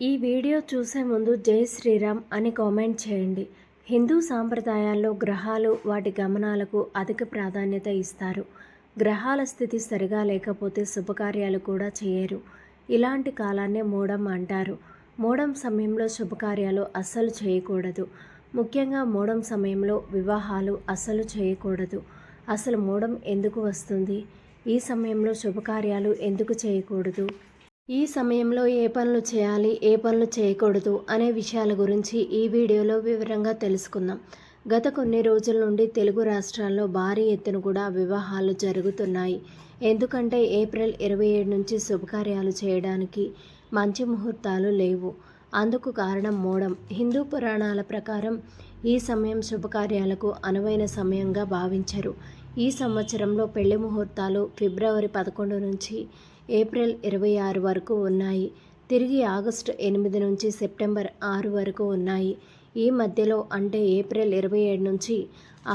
ఈ వీడియో చూసే ముందు జై శ్రీరామ్ అని కామెంట్ చేయండి. హిందూ సాంప్రదాయాల్లో గ్రహాలు వాటి గమనాలకు అధిక ప్రాధాన్యత ఇస్తారు. గ్రహాల స్థితి సరిగా లేకపోతే శుభకార్యాలు కూడా చేయరు. ఇలాంటి కాలాన్నే మూడం అంటారు. మూడం సమయంలో శుభకార్యాలు అస్సలు చేయకూడదు. ముఖ్యంగా మూడం సమయంలో వివాహాలు అస్సలు చేయకూడదు. అసలు మూడం ఎందుకు వస్తుంది? ఈ సమయంలో శుభకార్యాలు ఎందుకు చేయకూడదు? ఈ సమయంలో ఏ పనులు చేయాలి ఏ పనులు చేయకూడదు అనే విషయాల గురించి ఈ వీడియోలో వివరంగా తెలుసుకుందాం. గత కొన్ని రోజుల నుండి తెలుగు రాష్ట్రాల్లో భారీ ఎత్తున కూడా వివాహాలు జరుగుతున్నాయి. ఎందుకంటే ఏప్రిల్ ఇరవై ఏడు నుంచి శుభకార్యాలు చేయడానికి మంచి ముహూర్తాలు లేవు. అందుకు కారణం మూడం. హిందూ పురాణాల ప్రకారం ఈ సమయం శుభకార్యాలకు అనువైన సమయంగా భావించరు. ఈ సంవత్సరంలో పెళ్ళి ముహూర్తాలు ఫిబ్రవరి పదకొండు నుంచి ఏప్రిల్ ఇరవై ఆరు వరకు ఉన్నాయి. తిరిగి ఆగస్టు ఎనిమిది నుంచి సెప్టెంబర్ ఆరు వరకు ఉన్నాయి. ఈ మధ్యలో అంటే ఏప్రిల్ ఇరవై ఏడు నుంచి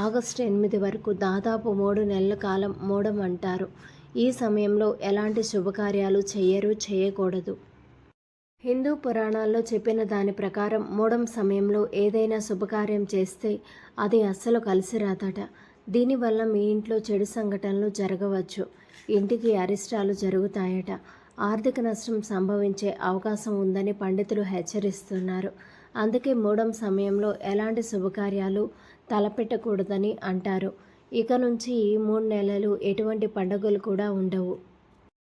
ఆగస్టు ఎనిమిది వరకు దాదాపు మూడు నెలల కాలం మూడం అంటారు. ఈ సమయంలో ఎలాంటి శుభకార్యాలు చేయరు చేయకూడదు. హిందూ పురాణాల్లో చెప్పిన దాని ప్రకారం మూడం సమయంలో ఏదైనా శుభకార్యం చేస్తే అది అస్సలు కలిసి రాదట దీనివల్ల మీ ఇంట్లో చెడు సంఘటనలు జరగవచ్చు. ఇంటికి అరిష్టాలు జరుగుతాయట. ఆర్థిక నష్టం సంభవించే అవకాశం ఉందని పండితులు హెచ్చరిస్తున్నారు. అందుకే మూడం సమయంలో ఎలాంటి శుభకార్యాలు తలపెట్టకూడదని అంటారు. ఇక నుంచి ఈ మూడు నెలలు ఎటువంటి పండుగలు కూడా ఉండవు.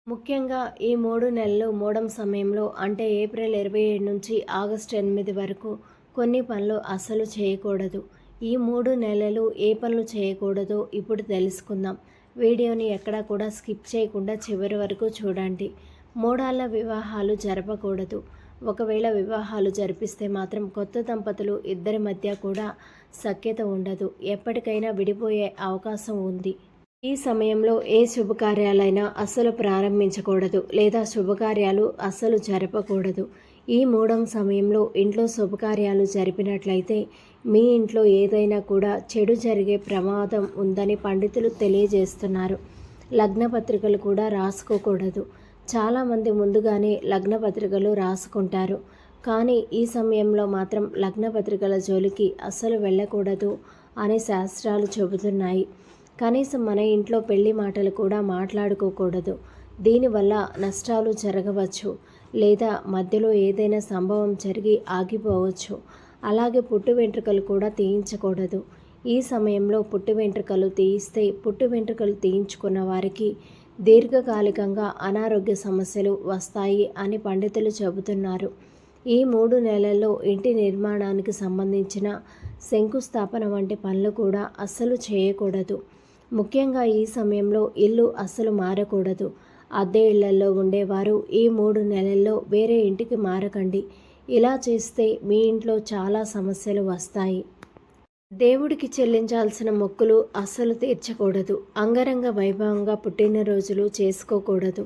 ముఖ్యంగా ఈ మూడు నెలలు మూడం సమయంలో అంటే ఏప్రిల్ ఇరవై ఏడు నుంచి ఆగస్టు ఎనిమిది వరకు కొన్ని పనులు అస్సలు చేయకూడదు. ఈ మూడు నెలలు ఏ పనులు చేయకూడదో ఇప్పుడు తెలుసుకుందాం. వీడియోని ఎక్కడా కూడా స్కిప్ చేయకుండా చివరి వరకు చూడండి. మూడాళ్ళ వివాహాలు జరపకూడదు. ఒకవేళ వివాహాలు జరిపిస్తే మాత్రం కొత్త దంపతులు ఇద్దరి మధ్య కూడా సఖ్యత ఉండదు. ఎప్పటికైనా విడిపోయే అవకాశం ఉంది. ఈ సమయంలో ఏ శుభకార్యాలైనా అస్సలు ప్రారంభించకూడదు లేదా శుభకార్యాలు అస్సలు జరపకూడదు. ఈ మూడం సమయంలో ఇంట్లో శుభకార్యాలు జరిపినట్లయితే మీ ఇంట్లో ఏదైనా కూడా చెడు జరిగే ప్రమాదం ఉందని పండితులు తెలియజేస్తున్నారు. లగ్న పత్రికలు కూడా రాసుకోకూడదు. చాలామంది ముందుగానే లగ్న పత్రికలు రాసుకుంటారు. కానీ ఈ సమయంలో మాత్రం లగ్న పత్రికల జోలికి అస్సలు వెళ్ళకూడదు అని శాస్త్రాలు చెబుతున్నాయి. కనీసం మన ఇంట్లో పెళ్ళి మాటలు కూడా మాట్లాడుకోకూడదు. దీనివల్ల నష్టాలు జరగవచ్చు. లేదా మధ్యలో ఏదైనా సంభవం జరిగి ఆగిపోవచ్చు. అలాగే పుట్టు వెంట్రుకలు కూడా తీయించకూడదు. ఈ సమయంలో పుట్టు వెంట్రుకలు తీయిస్తే పుట్టు వెంట్రుకలు తీయించుకున్న వారికి దీర్ఘకాలికంగా అనారోగ్య సమస్యలు వస్తాయి అని పండితులు చెబుతున్నారు. ఈ మూడు నెలల్లో ఇంటి నిర్మాణానికి సంబంధించిన శంకుస్థాపన వంటి పనులు కూడా అస్సలు చేయకూడదు. ముఖ్యంగా ఈ సమయంలో ఇల్లు అస్సలు మారకూడదు. అద్దె ఇళ్ళలో ఉండేవారు ఈ మూడు నెలల్లో వేరే ఇంటికి మారకండి. ఇలా చేస్తే మీ ఇంట్లో చాలా సమస్యలు వస్తాయి. దేవుడికి చెల్లించాల్సిన మొక్కులు అస్సలు తీర్చకూడదు. అంగరంగ వైభవంగా పుట్టినరోజులు చేసుకోకూడదు.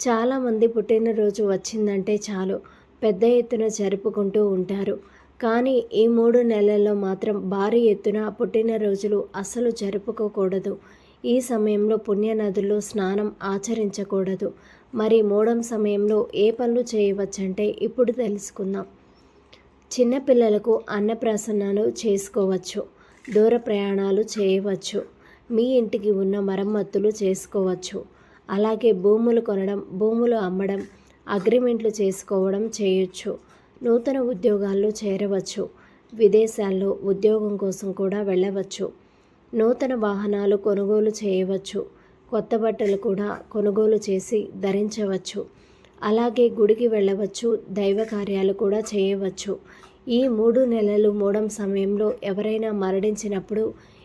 చాలామంది పుట్టినరోజు వచ్చిందంటే చాలు. పెద్ద ఎత్తున జరుపుకుంటూ ఉంటారు. కానీ ఈ మూడు నెలల్లో మాత్రం భారీ ఎత్తున పుట్టినరోజులు అస్సలు జరుపుకోకూడదు. ఈ సమయంలో పుణ్యనదుల్లో స్నానం ఆచరించకూడదు. మరి మూడం సమయంలో ఏ పనులు చేయవచ్చంటే ఇప్పుడు తెలుసుకుందాం. చిన్నపిల్లలకు అన్నప్రాసనాలు చేసుకోవచ్చు. దూర ప్రయాణాలు చేయవచ్చు. మీ ఇంటికి ఉన్న మరమ్మతులు చేసుకోవచ్చు. అలాగే భూములు కొనడం భూములు అమ్మడం అగ్రిమెంట్లు చేసుకోవడం చేయొచ్చు. నూతన ఉద్యోగాల్లో చేరవచ్చు. విదేశాల్లో ఉద్యోగం కోసం కూడా వెళ్ళవచ్చు. నూతన వాహనాలు కొనుగోలు చేయవచ్చు. కొత్త బట్టలు కూడా కొనుగోలు చేసి ధరించవచ్చు. అలాగే గుడికి వెళ్ళవచ్చు. దైవ కార్యాలు కూడా చేయవచ్చు. ఈ మూడు నెలలు మూడం సమయంలో ఎవరైనా మరణించినప్పుడు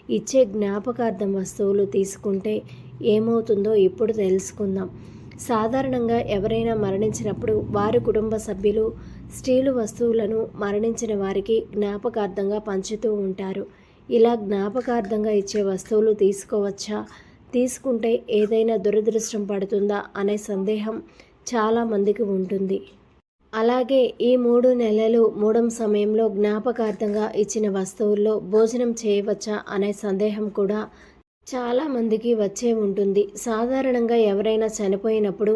ఇచ్చే జ్ఞాపకార్థం వస్తువులు తీసుకుంటే ఏమవుతుందో ఇప్పుడు తెలుసుకుందాం. సాధారణంగా ఎవరైనా మరణించినప్పుడు వారి కుటుంబ సభ్యులు స్టీలు వస్తువులను మరణించిన వారికి జ్ఞాపకార్థంగా పంచుతూ ఉంటారు. ఇలా జ్ఞాపకార్థంగా ఇచ్చే వస్తువులు తీసుకోవచ్చా? తీసుకుంటే ఏదైనా దురదృష్టం పడుతుందా అనే సందేహం చాలామందికి ఉంటుంది. అలాగే ఈ మూడు నెలలు మూడం సమయంలో జ్ఞాపకార్థంగా ఇచ్చిన వస్తువుల్లో భోజనం చేయవచ్చా అనే సందేహం కూడా చాలామందికి వచ్చే ఉంటుంది. సాధారణంగా ఎవరైనా చనిపోయినప్పుడు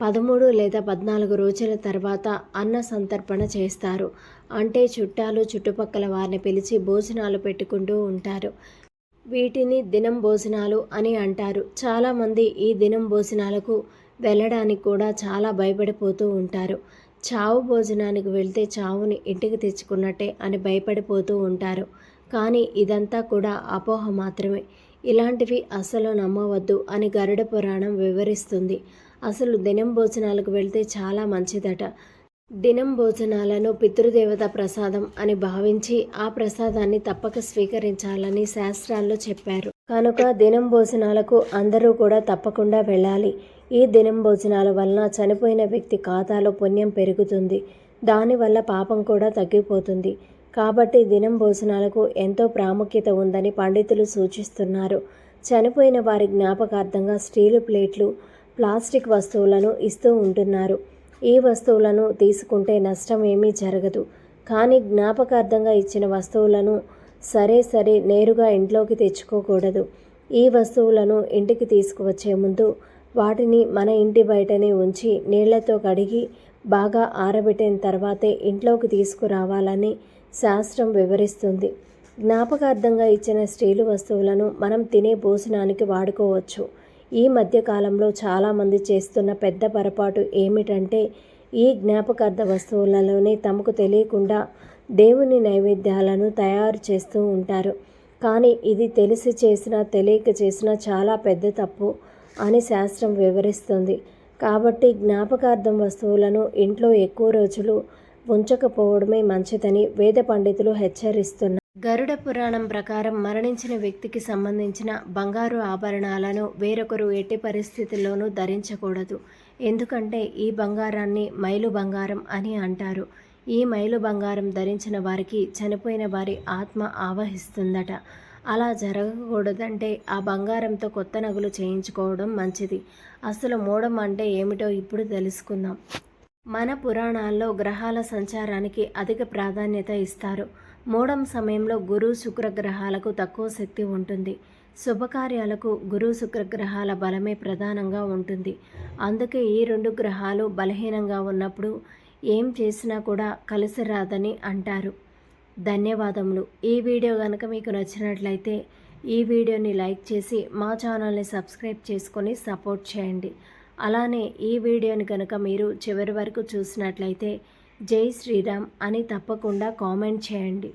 పదమూడు లేదా పద్నాలుగు రోజుల తర్వాత అన్న సంతర్పణ చేస్తారు. అంటే చుట్టాలు చుట్టుపక్కల వారిని పిలిచి భోజనాలు పెట్టుకుంటూ ఉంటారు. వీటిని దినం భోజనాలు అని అంటారు. చాలామంది ఈ దినం భోజనాలకు వెళ్ళడానికి కూడా చాలా భయపడిపోతూ ఉంటారు. చావు భోజనానికి వెళ్తే చావుని ఇంటికి తెచ్చుకున్నట్టే అని భయపడిపోతూ ఉంటారు. కానీ ఇదంతా కూడా అపోహ మాత్రమే. ఇలాంటివి అసలు నమ్మవద్దు అని గరుడ పురాణం వివరిస్తుంది. అసలు దినం భోజనాలకు వెళ్తే చాలా మంచిదట. దినం భోజనాలను పితృదేవత ప్రసాదం అని భావించి ఆ ప్రసాదాన్ని తప్పక స్వీకరించాలని శాస్త్రాల్లో చెప్పారు. కనుక దినం భోజనాలకు అందరూ కూడా తప్పకుండా వెళ్ళాలి. ఈ దినం భోజనాల వలన చనిపోయిన వ్యక్తి ఖాతాలో పుణ్యం పెరుగుతుంది. దానివల్ల పాపం కూడా తగ్గిపోతుంది. కాబట్టి దినం భోజనాలకు ఎంతో ప్రాముఖ్యత ఉందని పండితులు సూచిస్తున్నారు. చనిపోయిన వారి జ్ఞాపకార్థంగా స్టీలు ప్లేట్లు ప్లాస్టిక్ వస్తువులను ఇస్తూ ఉంటున్నారు. ఈ వస్తువులను తీసుకుంటే నష్టం ఏమీ జరగదు. కానీ జ్ఞాపకార్థంగా ఇచ్చిన వస్తువులను సరే సరే నేరుగా ఇంట్లోకి తెచ్చుకోకూడదు. ఈ వస్తువులను ఇంటికి తీసుకువచ్చే ముందు వాటిని మన ఇంటి బయటనే ఉంచి నీళ్ళతో కడిగి బాగా ఆరబెట్టిన తర్వాతే ఇంట్లోకి తీసుకురావాలని శాస్త్రం వివరిస్తుంది. జ్ఞాపకార్థంగా ఇచ్చిన స్టీలు వస్తువులను మనం తినే భోజనానికి వాడుకోవచ్చు. ఈ మధ్యకాలంలో చాలామంది చేస్తున్న పెద్ద పొరపాటు ఏమిటంటే ఈ జ్ఞాపకార్థ వస్తువులలోనే తమకు తెలియకుండా దేవుని నైవేద్యాలను తయారు చేస్తూ ఉంటారు. కానీ ఇది తెలిసి చేసినా తెలియక చేసినా చాలా పెద్ద తప్పు అని శాస్త్రం వివరిస్తుంది. కాబట్టి జ్ఞాపకార్థం వస్తువులను ఇంట్లో ఎక్కువ రోజులు ఉంచకపోవడమే మంచిదని వేద పండితులు హెచ్చరిస్తున్నారు. గరుడ పురాణం ప్రకారం మరణించిన వ్యక్తికి సంబంధించిన బంగారు ఆభరణాలను వేరొకరు ఎట్టి పరిస్థితుల్లోనూ ధరించకూడదు. ఎందుకంటే ఈ బంగారాన్ని మైలు బంగారం అని అంటారు. ఈ మైలు బంగారం ధరించిన వారికి చనిపోయిన వారి ఆత్మ ఆవహిస్తుందట. అలా జరగకూడదంటే ఆ బంగారంతో కొత్త నగులు చేయించుకోవడం మంచిది. అసలు మూడం అంటే ఏమిటో ఇప్పుడు తెలుసుకుందాం. మన పురాణాల్లో గ్రహాల సంచారానికి అధిక ప్రాధాన్యత ఇస్తారు. మూడం సమయంలో గురు శుక్ర గ్రహాలకు తక్కువ శక్తి ఉంటుంది. శుభకార్యాలకు గురు శుక్ర గ్రహాల బలమే ప్రధానంగా ఉంటుంది. అందుకే ఈ రెండు గ్రహాలు బలహీనంగా ఉన్నప్పుడు ఏం చేసినా కూడా కలిసి రాదని అంటారు. ధన్యవాదములు. ఈ వీడియో కనుక మీకు నచ్చినట్లయితే ఈ వీడియోని లైక్ చేసి మా ఛానల్ని సబ్స్క్రైబ్ చేసుకొని సపోర్ట్ చేయండి. అలానే ఈ వీడియోని కనుక మీరు చివరి వరకు చూసినట్లయితే జై శ్రీరామ్ అని తప్పకుండా కామెంట్ చేయండి.